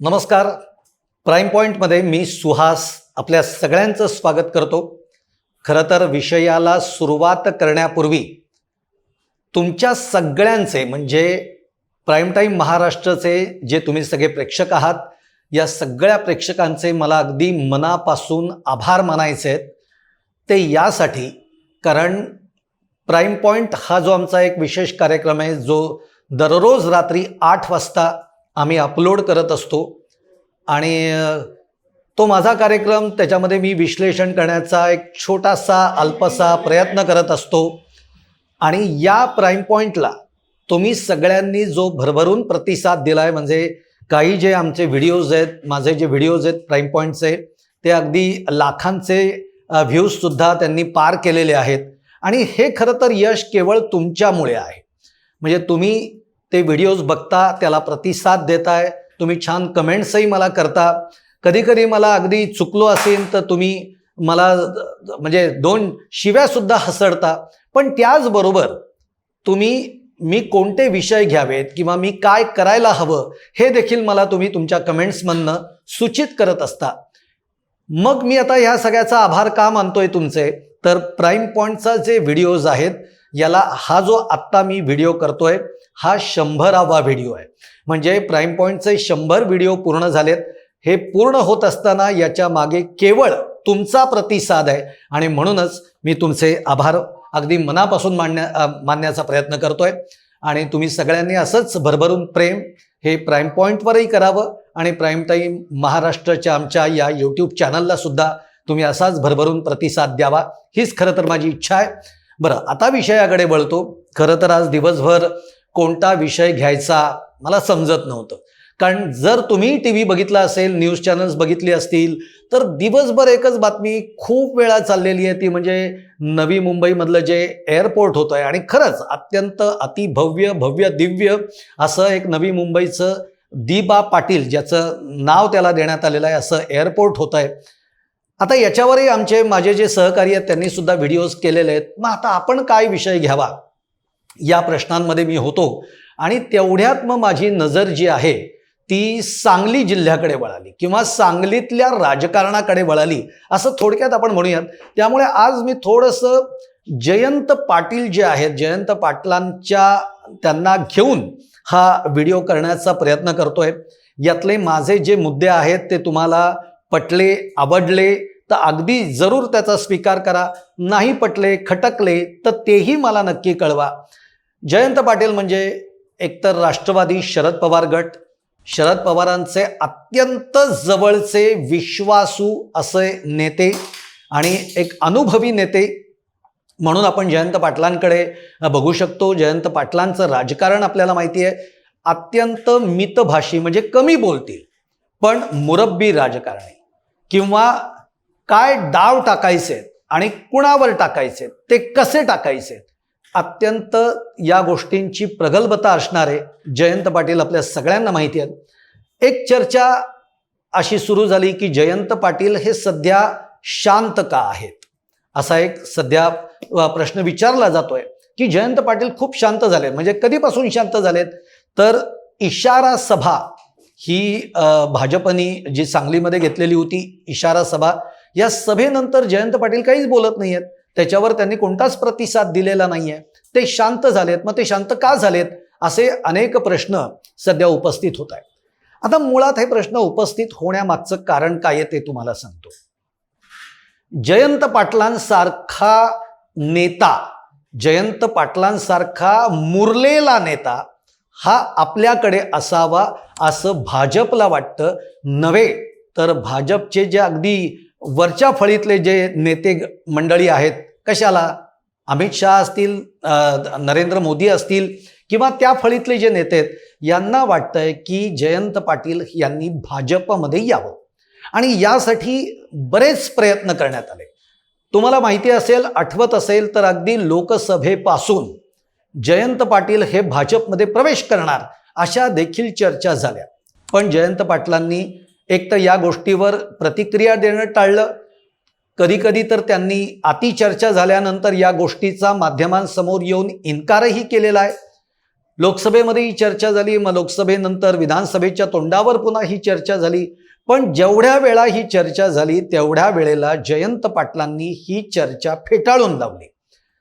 नमस्कार. प्राईम पॉईंटमध्ये मी सुहास आपल्या सगळ्यांचं स्वागत करतो. खरं तर विषयाला सुरुवात करण्यापूर्वी तुमच्या सगळ्यांचे म्हणजे प्राईम टाईम महाराष्ट्रचे जे तुम्ही सगळे प्रेक्षक आहात या सगळ्या प्रेक्षकांचे मला अगदी मनापासून आभार मानायचे आहेत. ते यासाठी कारण प्राईम पॉईंट हा जो आमचा एक विशेष कार्यक्रम आहे जो दररोज रात्री आठ वाजता आम्ही अपलोड करत असतो. आणि तो माझा कार्यक्रम त्याच्यामध्ये मी विश्लेषण करण्याचा एक छोटासा अल्पसा प्रयत्न करत असतो. आणि या प्राईम पॉईंटला तुम्ही सगळ्यांनी जो भरभरून प्रतिसाद दिला आहे म्हणजे काही जे आमचे व्हिडिओज आहेत माझे जे व्हिडिओज आहेत प्राईम पॉईंटचे ते अगदी लाखांचे व्ह्यूजसुद्धा त्यांनी पार केलेले आहेत. आणि हे खरं तर यश केवळ तुमच्यामुळे आहे. म्हणजे तुम्ही ते व्हिडिओज बघता त्याला प्रतिसाद देताय. तुम्ही छान कमेंट्सही मला करता. कधी कधी मला अगदी चुकलो असेल तर तुम्ही मला म्हणजे दोन शिव्यासुद्धा हसडता. पण त्याचबरोबर तुम्ही मी कोणते विषय घ्यावेत किंवा मी काय करायला हवं हे देखील मला तुम्ही तुमच्या कमेंट्समधनं सूचित करत असता. मग मी आता ह्या सगळ्याचा आभार का मानतोय तुमचे? तर प्राईम पॉईंटचा जे व्हिडिओज आहेत याला हा जो आत्ता मी व्हिडिओ करतोय हा शंभरावा व्हिडिओ आहे. म्हणजे प्राईम पॉईंटचे शंभर व्हिडिओ पूर्ण झालेत. हे पूर्ण होत असताना याच्या मागे केवळ तुमचा प्रतिसाद आहे. आणि म्हणूनच मी तुमचे आभार अगदी मनापासून मांडण्या मानण्याचा प्रयत्न करतोय. आणि तुम्ही सगळ्यांनी असंच भरभरून प्रेम हे प्राईम पॉईंटवरही करावं. आणि प्राईम टाईम महाराष्ट्राच्या आमच्या या यूट्यूब चॅनलला सुद्धा तुम्ही असाच भरभरून प्रतिसाद द्यावा. हीच खरं तर माझी इच्छा आहे. बरं आता विषयाकडे वळतो. खरं तर आज दिवसभर कोणता विषय घ्यायचा मला समजत नव्हतं. कारण जर तुम्ही टी व्ही बघितला असेल न्यूज चॅनल्स बघितली असतील तर दिवसभर एकच बातमी खूप वेळा चाललेली आहे ती म्हणजे नवी मुंबईमधलं जे एअरपोर्ट होतं आहे आणि खरंच अत्यंत अतिभव्य भव्य दिव्य असं एक नवी मुंबईचं दिबा पाटील ज्याचं नाव त्याला देण्यात आलेलं आहे असं एअरपोर्ट होतं आहे आता याच्यावरही आमचे माझे जे सहकारी आहेत त्यांनी सुद्धा व्हिडिओज केलेले आहेत. मग आता आपण काय विषय घ्यावा? या प्रश्नांमध्ये मी होतो. आणि तेवढ्यात मग माझी नजर जी आहे ती सांगली जिल्ह्याकडे वळाली किंवा सांगलीतल्या राजकारणाकडे वळाली असं थोडक्यात आपण म्हणूयात. त्यामुळे आज मी थोडंसं जयंत पाटील जे आहेत जयंत पाटलांच्या त्यांना घेऊन हा व्हिडिओ करण्याचा प्रयत्न करतोय. यातले माझे जे मुद्दे आहेत ते तुम्हाला पटले आवडले तर अगदी जरूर त्याचा स्वीकार करा. नाही पटले खटकले तर तेही मला नक्की कळवा. जयंत पाटील म्हणजे एकतर राष्ट्रवादी शरद पवार गट. शरद पवारांचे अत्यंत जवळचे विश्वासू असे नेते आणि एक अनुभवी नेते म्हणून आपण जयंत पाटलांकडे बघू शकतो. जयंत पाटलांचं राजकारण आपल्याला माहिती आहे. अत्यंत मितभाषी म्हणजे कमी बोलतील पण मुरब्बी राजकारणी. किंवा काय डाव टाकायचे आणि कुणावर टाकायचे ते कसे टाकायचे अत्यंत या गोष्टींची प्रगल्भता असणारे जयंत पाटील आपल्या सगळ्यांना माहिती आहेत. एक चर्चा अशी सुरू झाली की जयंत पाटील हे सध्या शांत का आहेत? असा एक सध्या प्रश्न विचारला जातोय की जयंत पाटील खूप शांत झाले म्हणजे कधीपासून शांत झालेत? तर इशारा सभा ही अ, भाजपनी जी सांगलीमध्ये घेतलेली होती इशारा सभा या सभेनंतर जयंत पाटील काहीच बोलत नाही आहेत त्याच्यावर त्यांनी कोणताच प्रतिसाद दिलेला नाहीये. ते शांत झालेत. मग ते शांत का झालेत असे अनेक प्रश्न सध्या उपस्थित होत आहेत आता मुळात हे प्रश्न उपस्थित होण्यामागचं कारण काय आहे ते तुम्हाला सांगतो. जयंत पाटलांसारखा नेता जयंत पाटलांसारखा मुरलेला नेता हा आपल्याकडे असावा असं भाजपला वाटतं नव्हे तर भाजपचे जे अगदी वरच्या फळीतले जे नेते मंडळी आहेत कशाला? अमित शाह असतील नरेंद्र मोदी असतील किंवा त्या फळीतले जे नेते आहेत यांना वाटतंय की जयंत पाटील यांनी भाजपमध्ये यावं. आणि यासाठी बरेच प्रयत्न करण्यात आले. तुम्हाला माहिती असेल आठवत असेल तर अगदी लोकसभेपासून जयंत पाटील हे भाजपमध्ये प्रवेश करणार अशा देखील चर्चा झाल्या. पण जयंत पाटलांनी एक तर या गोष्टीवर प्रतिक्रिया देणं टाळलं. कधीकधी तर त्यांनी अति चर्चा झाल्यानंतर या गोष्टीचा माध्यमांसमोर येऊन इन्कारही केलेला आहे. लोकसभेमध्ये ही चर्चा झाली मग लोकसभेनंतर विधानसभेच्या तोंडावर पुन्हा ही चर्चा झाली. पण जेवढ्या वेळा ही चर्चा झाली तेवढ्या वेळेला जयंत पाटलांनी ही चर्चा फेटाळून लावली.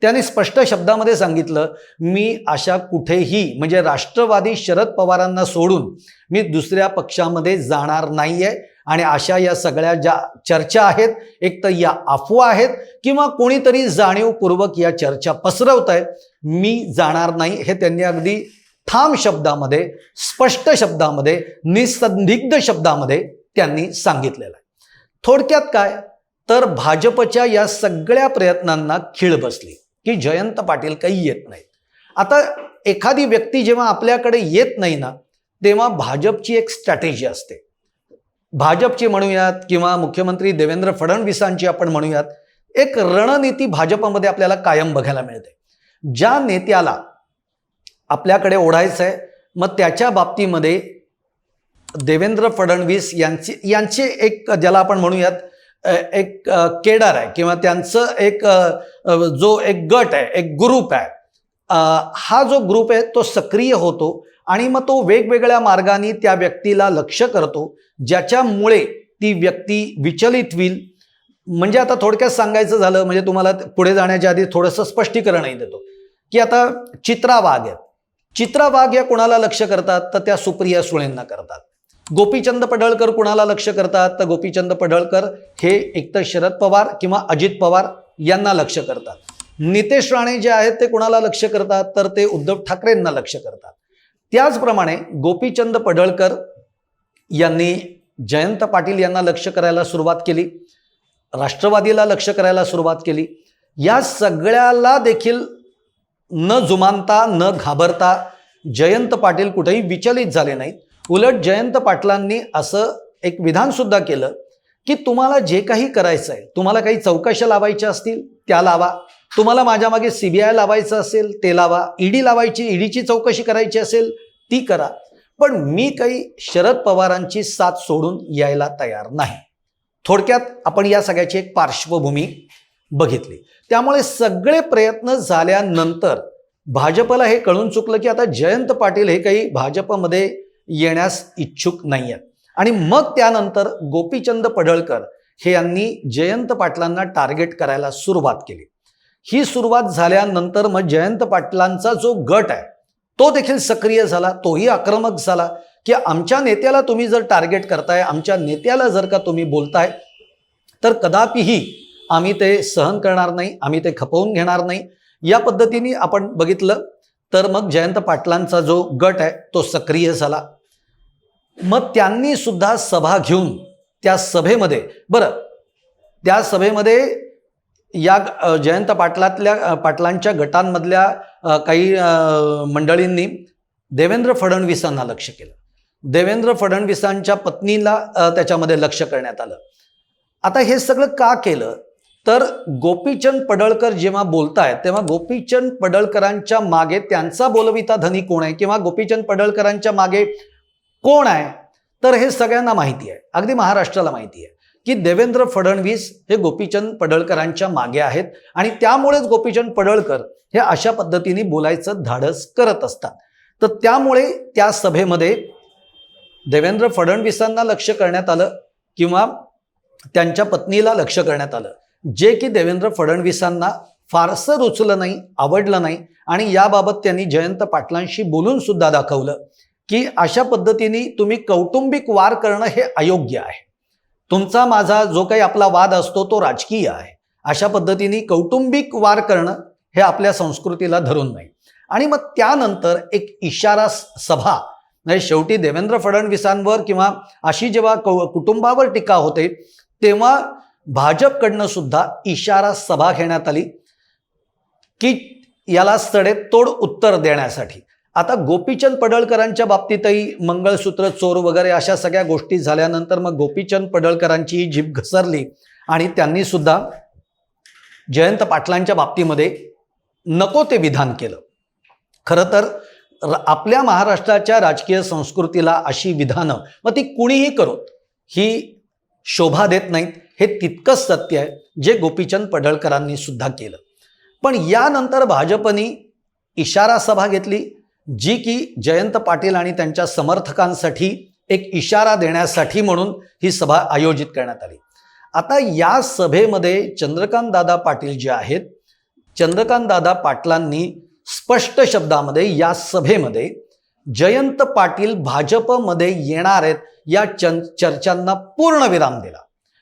त्यांनी स्पष्ट शब्दामध्ये सांगितलं मी अशा कुठेही म्हणजे राष्ट्रवादी शरद पवारांना सोडून मी दुसऱ्या पक्षामध्ये जाणार नाहीये आणि अशा या सगळ्या ज्या चर्चा आहेत एक तर या अफवा आहेत किंवा कोणीतरी जाणीवपूर्वक या चर्चा पसरवत आहे मी जाणार नाही. हे त्यांनी अगदी ठाम शब्दामध्ये स्पष्ट शब्दामध्ये निसंदिग्ध शब्दामध्ये त्यांनी सांगितलेलं आहे. थोडक्यात काय? तर भाजपच्या या सगळ्या प्रयत्नांना खीळ बसली. की जयंत पाटील काही येत नाहीत. आता एखादी व्यक्ती जेव्हा आपल्याकडे येत नाही ना तेव्हा भाजपची एक स्ट्रॅटेजी असते. भाजपची म्हणूयात किंवा मुख्यमंत्री देवेंद्र फडणवीसांची आपण म्हणूयात एक रणनीती भाजपमध्ये आपल्याला कायम बघायला मिळते. ज्या नेत्याला आपल्याकडे ओढायचं आहे मग त्याच्या बाबतीमध्ये देवेंद्र फडणवीस यांची यांचे एक ज्याला आपण म्हणूयात एक केडर आहे किंवा त्यांचं एक जो एक गट आहे एक ग्रुप आहे हा जो ग्रुप आहे तो सक्रिय होतो आणि मग तो वेगवेगळ्या मार्गाने त्या व्यक्तीला लक्ष करतो ज्याच्यामुळे ती व्यक्ती विचलित होईल. म्हणजे आता थोडक्यात सांगायचं झालं म्हणजे तुम्हाला पुढे जाण्याच्या आधी थोडंसं स्पष्टीकरणही देतो की आता चित्रा वाघ आहेत. चित्रा वाघ या कोणाला लक्ष करतात? तर त्या सुप्रिया सुळेंना करतात. गोपीचंद पडळकर कुणाला लक्ष करतात? तर गोपीचंद पडळकर हे एकतर शरद पवार किंवा अजित पवार यांना लक्ष करतात. नितेश राणे जे आहेत ते कुणाला लक्ष करतात? तर ते उद्धव ठाकरेंना लक्ष करतात. त्याचप्रमाणे गोपीचंद पडळकर यांनी जयंत पाटील यांना लक्ष करायला सुरुवात केली. राष्ट्रवादीला लक्ष करायला सुरुवात केली. या सगळ्याला देखील न जुमानता न घाबरता जयंत पाटील कुठेही विचलित झाले नाहीत. उलट जयंत पाटलांनी असं एक विधान सुद्धा केलं की तुम्हाला जे काही करायचं आहे तुम्हाला काही चौकशा लावायच्या असतील त्या लावा. तुम्हाला माझ्या मागे सीबीआय लावायचं असेल ते लावा. ईडी लावायची ईडीची चौकशी करायची असेल ती करा. पण मी काही शरद पवारांची साथ सोडून यायला तयार नाही. थोडक्यात आपण या सगळ्याची एक पार्श्वभूमी बघितली. त्यामुळे सगळे प्रयत्न झाल्यानंतर भाजपला हे कळून चुकलं की आता जयंत पाटील हे काही भाजपमध्ये येण्यास इच्छुक नाही आहेत आणि मग त्यानंतर गोपीचंद पडळकर हे यांनी जयंत पाटलांना टार्गेट करायला सुरुवात केली. ही सुरुवात झाल्यानंतर मग जयंत पाटलांचा जो गट आहे तो देखील सक्रिय झाला तोही आक्रमक झाला की आमच्या नेत्याला तुम्ही जर टार्गेट करताय आमच्या नेत्याला जर का तुम्ही बोलताय तर कदापिही आम्ही ते सहन करणार नाही आम्ही ते खपवून घेणार नाही. या पद्धतीने आपण बघितलं तर मग जयंत पाटलांचा जो गट आहे तो सक्रिय झाला. मग त्यांनी सुद्धा सभा घेऊन त्या सभेमध्ये बरं त्या सभेमध्ये या जयंत पाटलातल्या पाटलांच्या गटांमधल्या काही मंडळींनी देवेंद्र फडणवीसांना लक्ष केलं. देवेंद्र फडणवीसांच्या पत्नीला त्याच्यामध्ये लक्ष करण्यात आलं. आता हे सगळं का केलं? तर गोपीचंद पडळकर जेव्हा बोलतायत तेव्हा गोपीचंद पडळकरांच्या मागे त्यांचा बोलविता धनी कोण आहे? किंवा गोपीचंद पडळकरांच्या मागे कोण आहे? तर हे सगळ्यांना माहिती आहे. अगदी महाराष्ट्राला माहिती आहे की देवेंद्र फडणवीस हे गोपीचंद पडळकरांच्या मागे आहेत आणि त्यामुळेच गोपीचंद पडळकर हे अशा पद्धतीने बोलायचं धाडस करत असतात. तर त्यामुळे त्या सभेमध्ये देवेंद्र फडणवीसांना लक्ष करण्यात आलं किंवा त्यांच्या पत्नीला लक्ष करण्यात आलं. जे की देवेंद्र फडणवीसांना फारसं रुचलं नाही आवडलं नाही आणि याबाबत त्यांनी जयंत पाटलांशी बोलून सुद्धा दाखवलं. की अशा पद्धतीने तुम्ही कौटुंबिक वार करणं हे अयोग्य आहे. तुमचा माझा जो काही आपला वाद असतो तो राजकीय आहे. अशा पद्धतीने कौटुंबिक वार करणं हे आपल्या संस्कृतीला धरून नाही. आणि मग त्यानंतर एक इशारा सभा. म्हणजे शेवटी देवेंद्र फडणवीसांवर किंवा अशी जेव्हा कौ कुटुंबावर टीका होते तेव्हा भाजपकडनं सुद्धा इशारा सभा घेण्यात आली की याला तोड उत्तर देण्यासाठी. आता गोपीचंद पडळकरांच्या बाबतीतही मंगळसूत्र चोर वगैरे अशा सगळ्या गोष्टी झाल्यानंतर मग गोपीचंद पडळकरांची ही जीभ घसरली आणि त्यांनी सुद्धा जयंत पाटलांच्या बाबतीमध्ये नको ते विधान केलं. खरं तर आपल्या महाराष्ट्राच्या राजकीय संस्कृतीला अशी विधानं मग ती कुणीही करोत ही शोभा देत नाहीत. हे तितकंच सत्य आहे जे गोपीचंद पडळकरांनी सुद्धा केलं. पण यानंतर भाजपनी इशारा सभा घेतली जी की जयंत पाटील आणि त्यांच्या समर्थकांसाठी एक इशारा देण्यासाठी म्हणून ही सभा आयोजित करण्यात आली. आता या सभेमध्ये चंद्रकांत दादा पाटील जे आहेत चंद्रकांत दादा पाटलांनी स्पष्ट शब्दामध्ये या सभेमध्ये जयंत पाटील भाजपमध्ये येणार आहेत या चं चर्चांना पूर्ण विराम दिला.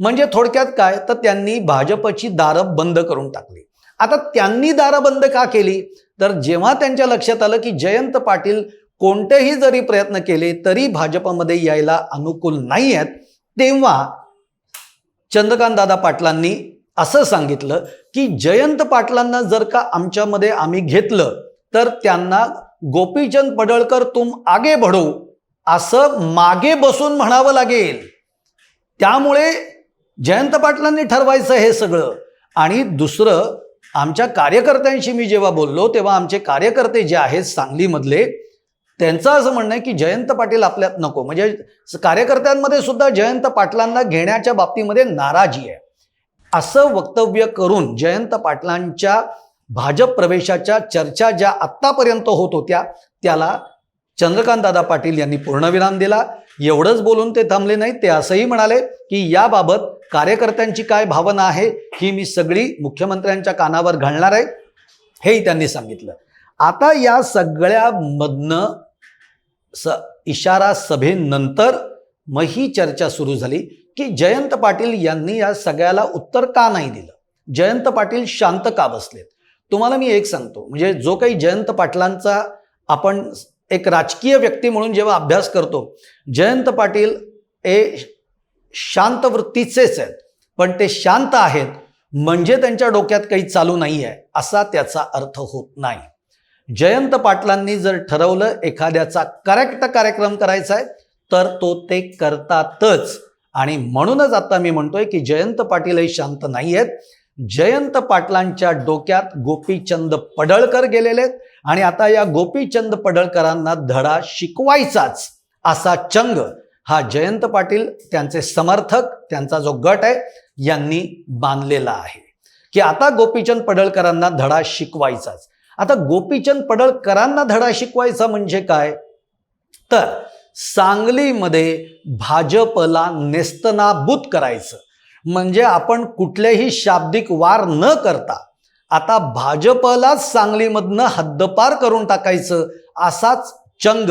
म्हणजे थोडक्यात काय? तर त्यांनी भाजपची दारं बंद करून टाकली. आता त्यांनी दारं बंद का केली? तर जेव्हा त्यांच्या लक्षात आलं की जयंत पाटील कोणतेही जरी प्रयत्न केले तरी भाजपमध्ये यायला अनुकूल नाही आहेत तेव्हा चंद्रकांत दादा पाटलांनी असं सांगितलं की जयंत पाटलांना जर का आमच्यामध्ये आम्ही घेतलं तर त्यांना गोपीचंद पडळकर तुम आगे बढो असं मागे बसून म्हणावं लागेल. त्यामुळे जयंत पाटलांनी ठरवायचं हे सगळं. आणि दुसरं आमच्या कार्यकर्त्यांशी मी जेव्हा बोललो तेव्हा आमचे कार्यकर्ते जे आहेत सांगलीमधले त्यांचं असं म्हणणं आहे की जयंत पाटील आपल्यात नको. म्हणजे कार्यकर्त्यांमध्ये सुद्धा जयंत पाटलांना घेण्याच्या बाबतीमध्ये नाराजी आहे. असं वक्तव्य करून जयंत पाटलांच्या भाजप प्रवेशाच्या चर्चा ज्या आत्तापर्यंत होत होत्या त्याला चंद्रकांत दादा पाटील यांनी पूर्णविराम दिला. एवढंच बोलून ते थांबले नाही. ते असंही म्हणाले की याबाबत कार्यकर्त्यांची काय भावना आहे ही मी सगळी मुख्यमंत्र्यांच्या कानावर घालणार आहे हेही त्यांनी सांगितलं. आता या सगळ्यामधनं स इशारा सभेनंतर मग ही चर्चा सुरू झाली की जयंत पाटील यांनी या सगळ्याला उत्तर का नाही दिलं? जयंत पाटील शांत का बसलेत? तुम्हाला मी एक सांगतो म्हणजे जो काही जयंत पाटलांचा आपण एक राजकीय व्यक्ती म्हणून जेव्हा अभ्यास करतो जयंत पाटील हे शांत वृत्तीचेच आहेत. पण ते शांत आहेत म्हणजे त्यांच्या डोक्यात काही चालू नाही आहे असा त्याचा अर्थ होत नाही. जयंत पाटलांनी जर ठरवलं एखाद्याचा करेक्ट कार्यक्रम करायचा आहे तर तो ते करतातच. आणि म्हणूनच आता मी म्हणतोय की जयंत पाटीलही शांत नाही आहेत जयंत पाटलांच्या डोक्यात गोपीचंद पडळकर गेलेले आहेत आणि आता या गोपीचंद पडळकरांना धडा शिकवायचाच असा चंग हा जयंत पाटील त्यांचे समर्थक त्यांचा जो गट आहे यांनी बांधलेला आहे. की आता गोपीचंद पडळकरांना धडा शिकवायचाच. आता गोपीचंद पडळकरांना धडा शिकवायचा म्हणजे काय? तर सांगलीमध्ये भाजपला नेस्तनाबूत करायचं. म्हणजे आपण कुठलेही शाब्दिक वार न करता आता भाजपलाच सांगलीमधनं हद्दपार करून टाकायचं असाच चंग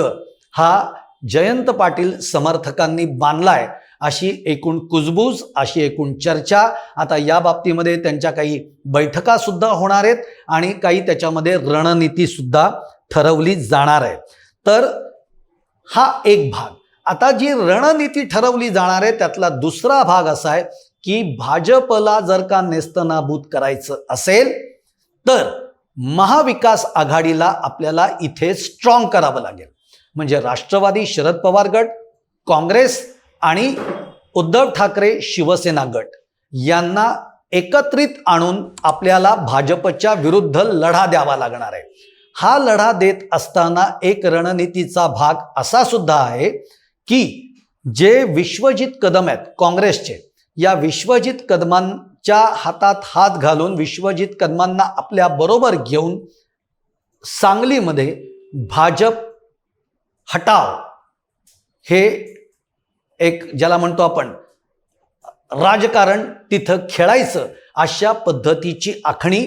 हा जयंत पाटील समर्थकांनी बांधलाय अशी एकूण कुजबूज अशी एकूण चर्चा. आता या बाबतीमध्ये त्यांच्या काही बैठका सुद्धा होणार आहेत आणि काही त्याच्यामध्ये रणनीती सुद्धा ठरवली जाणार आहे. तर हा एक भाग. आता जी रणनीती ठरवली जाणार आहे त्यातला दुसरा भाग असा आहे की भाजपला जर का नेस्तनाबूत करायचं असेल तर महाविकास आघाडीला आपल्याला इथे स्ट्रॉंग करावं लागेल. म्हणजे राष्ट्रवादी शरद पवार गट काँग्रेस आणि उद्धव ठाकरे शिवसेना गट यांना एकत्रित आणून आपल्याला भाजपच्या विरुद्ध लढा द्यावा लागणार आहे. हा लढा देत असताना एक रणनीतीचा भाग असा सुद्धा आहे की जे विश्वजित कदम आहेत काँग्रेसचे या विश्वजित कदमांच्या हातात हात घालून विश्वजित कदमांना आपल्या बरोबर घेऊन सांगलीमध्ये भाजप हटाव. हे एक ज्याला म्हणतो आपण राजकारण तिथं खेळायचं अशा पद्धतीची आखणी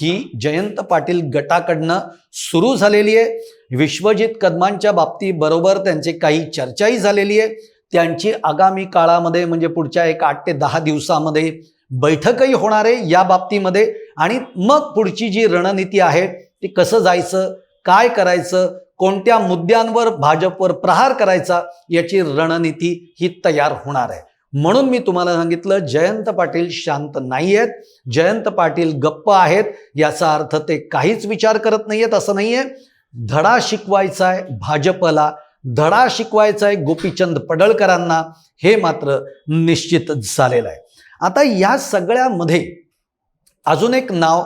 ही जयंत पाटील गटाकडनं सुरू झालेली आहे. विश्वजित कदमांच्या बाबतीबरोबर त्यांची काही चर्चाही झालेली आहे. त्यांची आगामी काळामध्ये म्हणजे पुढच्या एक आठ ते दहा दिवसामध्ये बैठकही होणार आहे या बाबतीमध्ये. आणि मग पुढची जी रणनीती आहे ती कसं जायचं काय करायचं कोणत्या मुद्द्यांवर भाजपवर प्रहार करायचा याची रणनीती ही तयार होणार आहे. म्हणून मी तुम्हाला सांगितलं जयंत पाटील शांत नाही आहेत जयंत पाटील गप्प आहेत याचा अर्थ ते काहीच विचार करत नाही आहेत असं नाही आहे धडा शिकवायचा आहे भाजपला धडा शिकवायचा आहे गोपीचंद पडळकरांना हे मात्र निश्चित झालेलं आहे. आता या सगळ्यामध्ये अजून एक नाव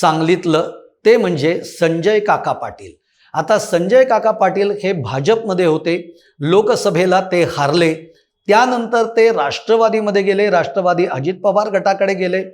सांगलीतलं ते म्हणजे संजय काका पाटील. आता संजय काका पाटील हे भाजपमध्ये होते. लोकसभेला ते हारले. त्यानंतर ते राष्ट्रवादीमध्ये गेले. राष्ट्रवादी अजित पवार गटाकडे गेले.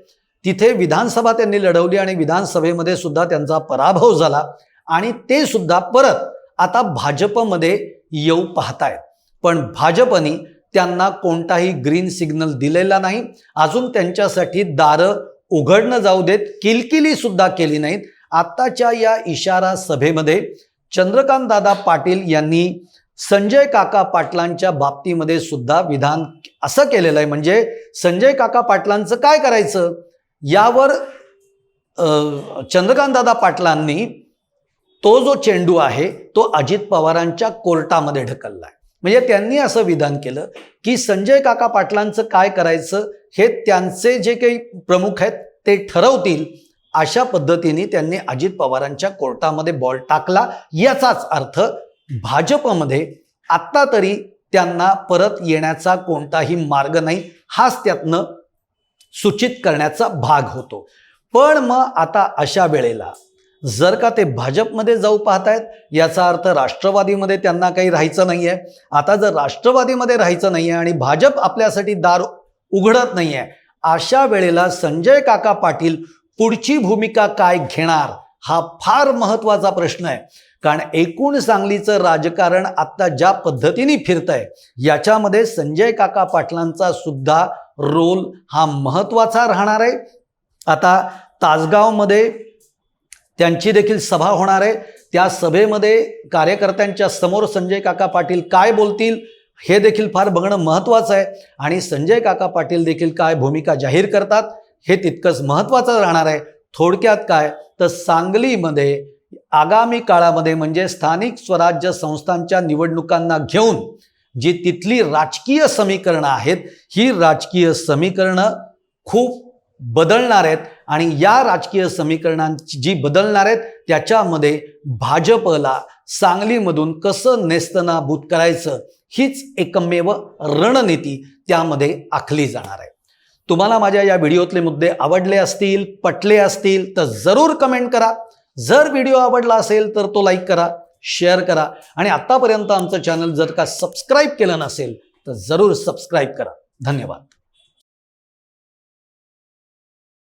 तिथे विधानसभा त्यांनी लढवली आणि विधानसभेमध्ये सुद्धा त्यांचा पराभव झाला. आणि ते सुद्धा परत आता भाजपमध्ये येऊ पाहतायत. पण भाजपनी त्यांना कोणताही ग्रीन सिग्नल दिलेला नाही. अजून त्यांच्यासाठी दारं उघडणं जाऊ देत. किलकिली सुद्धा केली नाहीत. आत्ताच्या या इशारा सभेमध्ये चंद्रकांत दादा पाटील यांनी संजय काका पाटलांच्या बाबतीमध्ये सुद्धा विधान असं केलेलं आहे. म्हणजे संजय काका पाटलांचं काय करायचं? यावर चंद्रकांत दादा पाटलांनी तो जो चेंडू आहे तो अजित पवारांच्या कोर्टामध्ये ढकलला आहे. म्हणजे त्यांनी असं विधान केलं की संजय काका पाटलांचं काय करायचं हे त्यांचे जे काही प्रमुख आहेत ते ठरवतील. अशा पद्धतीने त्यांनी अजित पवारांच्या कोर्टामध्ये बॉल टाकला. याचाच अर्थ भाजपमध्ये आत्ता तरी त्यांना परत येण्याचा कोणताही मार्ग नाही हाच त्यातनं सूचित करण्याचा भाग होतो. पण मग आता अशा वेळेला जर का ते भाजपमध्ये जाऊ पाहतायत याचा अर्थ राष्ट्रवादीमध्ये त्यांना काही राहायचं नाही आहे आता जर राष्ट्रवादीमध्ये राहायचं नाही आहे आणि भाजप आपल्यासाठी दार उघडत नाही आहे अशा वेळेला संजय काका पाटील पुढची भूमिका काय घेणार हा फार महत्त्वाचा प्रश्न आहे. कारण एकूण सांगलीचं राजकारण आत्ता ज्या पद्धतीने फिरत आहे याच्यामध्ये संजय काका पाटलांचा सुद्धा रोल हा महत्त्वाचा राहणार आहे. आता तासगावमध्ये त्यांची देखील सभा होणार आहे. त्या सभेमध्ये कार्यकर्त्यांच्या समोर संजय काका पाटील काय बोलतील हे देखील फार बघणं महत्त्वाचं आहे. आणि संजय काका पाटील देखील काय भूमिका जाहीर करतात हे तितकंच महत्त्वाचं राहणार आहे. थोडक्यात काय? तर सांगलीमध्ये आगामी काळामध्ये म्हणजे स्थानिक स्वराज्य संस्थांच्या निवडणुकांना घेऊन जी तिथली राजकीय समीकरणं आहेत ही राजकीय समीकरणं खूप बदलणार आहेत आणि या राजकीय समीकरणांची जी बदलणार आहेत त्याच्यामध्ये भाजपला सांगलीमधून कसं नेस्तनाभूत करायचं हीच एकमेव रणनीती त्यामध्ये आखली जाणार आहे. तुम्हाला माझ्या या व्हिडिओतले मुद्दे आवडले असतील पटले असतील तर जरूर कमेंट करा. जर व्हिडिओ आवडला असेल तर तो लाईक करा शेअर करा. आणि आत्तापर्यंत आमचं चॅनल जर का सबस्क्राईब केलं नसेल तर जरूर सबस्क्राईब करा. धन्यवाद.